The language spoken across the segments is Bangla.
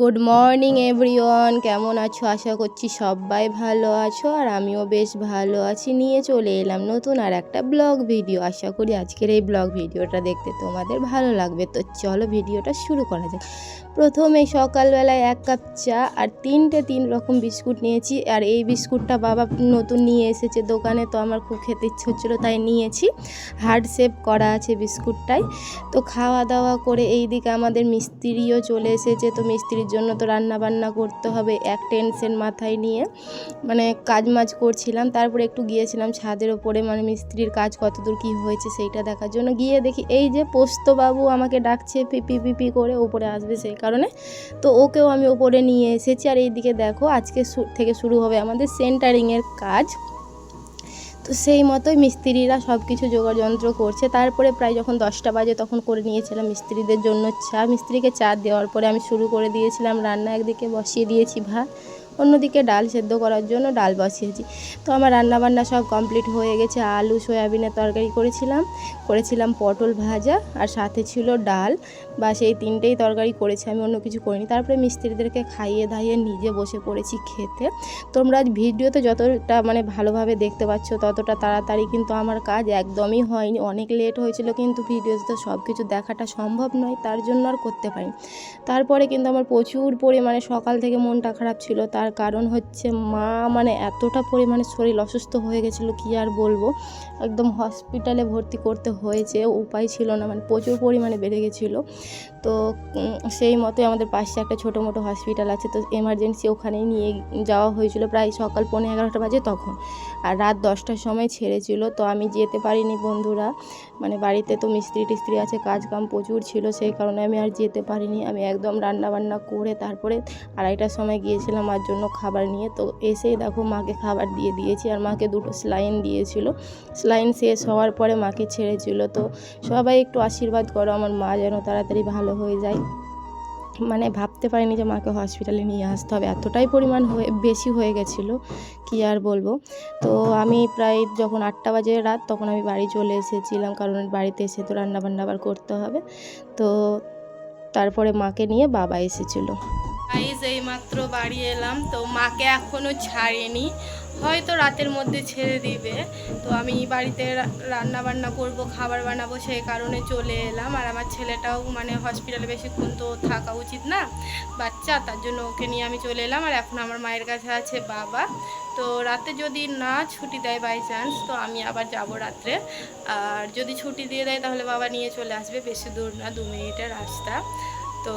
গুড মর্নিং এভরিওয়ান কেমন আছো? আশা করছি সবাই ভালো আছো আর আমিও বেশ ভালো আছি। নিয়ে চলে এলাম নতুন আর একটা ব্লগ ভিডিও। আশা করি আজকের এই ব্লগ ভিডিওটা দেখতে তোমাদের ভালো লাগবে। তো চলো ভিডিওটা শুরু করা যাক। প্রথমে সকালবেলায় এক কাপ চা আর তিনটে তিন রকম বিস্কুট নিয়েছি। আর এই বিস্কুটটা বাবা নতুন নিয়ে এসেছে দোকানে, তো আমার খুব খেতে ইচ্ছে হচ্ছিল, তাই নিয়েছি। হার্ড শেপ করা আছে বিস্কুটটাই। তো খাওয়া দাওয়া করে এই দিকে আমাদের মিস্ত্রিও চলে এসেছে। তো মিস্ত্রির জন্য তো রান্না বান্না করতে হবে, এক টেনশন মাথায় নিয়ে। মানে কাজ মাজ করছিলাম, তারপরে একটু গিয়েছিলাম ছাদের ওপরে মানে মিস্ত্রির কাজ কতদূর কি হয়েছে সেইটা দেখার জন্য। গিয়ে দেখি এই যে পোস্তবাবু আমাকে ডাকছে পিপি পিপি করে, ওপরে আসবে সেই কারণে। তো ওকেও আমি ওপরে নিয়ে এসেছি, আর এইদিকে দেখো আজকে থেকে শুরু হবে আমাদের সেন্টারিংয়ের কাজ। তো সেই মতোই মিস্ত্রিরা সব কিছু জোগাড় যন্ত্র করছে। তারপরে প্রায় যখন দশটা বাজে তখন করে নিয়েছিলাম মিস্ত্রিদের জন্য চা। মিস্ত্রিকে চা দেওয়ার পরে আমি শুরু করে দিয়েছিলাম রান্না। একদিকে বসিয়ে দিয়েছি ভাত। অন্যদিকে ডাল সেদ্ধ করার জন্য ডাল বসিয়েছি। তো আমার রান্না বান্না সব কমপ্লিট হয়ে গেছে। আলু, সয়াবিনের তরকারি করেছিলাম করেছিলাম পটল ভাজা আর সাথে ছিল ডাল। বা সেই তিনটেই তরকারি করেছি, আমি অন্য কিছু করিনি। তারপরে মিস্ত্রিদেরকে খাইয়ে দাইয়ে নিজে বসে পড়েছি খেতে। তোমরা আজ ভিডিওতে যতটা মানে ভালোভাবে দেখতে পাচ্ছ, ততটা তাড়াতাড়ি কিন্তু আমার কাজ একদমই হয়নি। অনেক লেট হয়েছিল, কিন্তু ভিডিওতে তো সব কিছু দেখাটা সম্ভব নয়, তার জন্য আর করতে পারি তারপরে কিন্তু আমার প্রচুর পরিমাণে সকাল থেকে মনটা খারাপ ছিল, তার কারণ হচ্ছে মা মানে এতটা পরিমাণে শরীর অসুস্থ হয়ে গেছিল, কি আর বলব? একদম হসপিটালে ভর্তি করতে হয়েছে, উপায় ছিল না মানে প্রচুর পরিমাণে বেড়ে গেছিল। তো সেই মতোই আমাদের পাশে একটা ছোটো মোটো হসপিটাল আছে, তো এমার্জেন্সি ওখানেই নিয়ে যাওয়া হয়েছিল প্রায় সকাল পৌনে এগারোটা বাজে তখন। আর রাত দশটার সময় ছেড়েছিল, তো আমি যেতে পারিনি বন্ধুরা। মানে বাড়িতে তো মিস্ত্রি টিস্ত্রি আছে কাজ কাম প্রচুর ছিল, সেই কারণে আমি আর যেতে পারিনি। আমি একদম রান্না বান্না করে তারপরে আড়াইটার সময় গিয়েছিলাম, আর জন্য খাবার নিয়ে। তো এসেই দেখো মাকে খাবার দিয়ে দিয়েছি আর মাকে দুটো স্লাইন দিয়েছিল। স্লাইন শেষ হওয়ার পরে মাকে ছেড়েছিল। তো সবাই একটু আশীর্বাদ করো আমার মা যেন তাড়াতাড়ি ভালো হয়ে যায়। মানে ভাবতে পারিনি যে মাকে হসপিটালে নিয়ে আসতে হবে। এতটাই পরিমাণ হয়ে, বেশি হয়ে গেছিল, কি আর বলব? তো আমি প্রায় যখন আটটা বাজে রাত, তখন আমি বাড়ি চলে এসেছিলাম। কারণ বাড়িতে এসে তো রান্না বান্না আবার করতে হবে। তো তারপরে মাকে নিয়ে বাবা এসেছিল। গাইজ এই মাত্র বাড়ি এলাম, তো মাকে এখনও ছাড়েনি। হয়তো রাতের মধ্যে ছেড়ে দিবে। তো আমি বাড়িতে রান্না বান্না করব, খাবার বানাবো, সেই কারণে চলে এলাম। আর আমার ছেলেটাও মানে হসপিটালে বেশিক্ষণ তো থাকা উচিত না, বাচ্চা, তার জন্য ওকে নিয়ে আমি চলে এলাম। আর এখন আমার মায়ের কাছে আছে বাবা। তো রাতে যদি না ছুটি দেয় বাই চান্স তো আমি আবার যাব রাত্রে। আর যদি ছুটি দিয়ে দেয়, তাহলে বাবা নিয়ে চলে আসবে, বেশি দূর না, দু মিনিটের রাস্তা। তো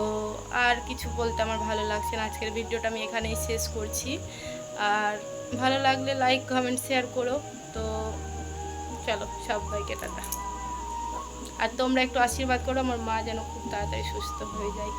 আর কিছু বলতে আমার ভালো লাগছে না। আজকের ভিডিওটা আমি এখানেই শেষ করছি। আর ভালো লাগলে লাইক কমেন্ট শেয়ার করো। তো চলো, সবাইকে টাটা। আর তোমরা একটু আশীর্বাদ করো, আমার মা যেন খুব তাড়াতাড়ি সুস্থ হয়ে যায়।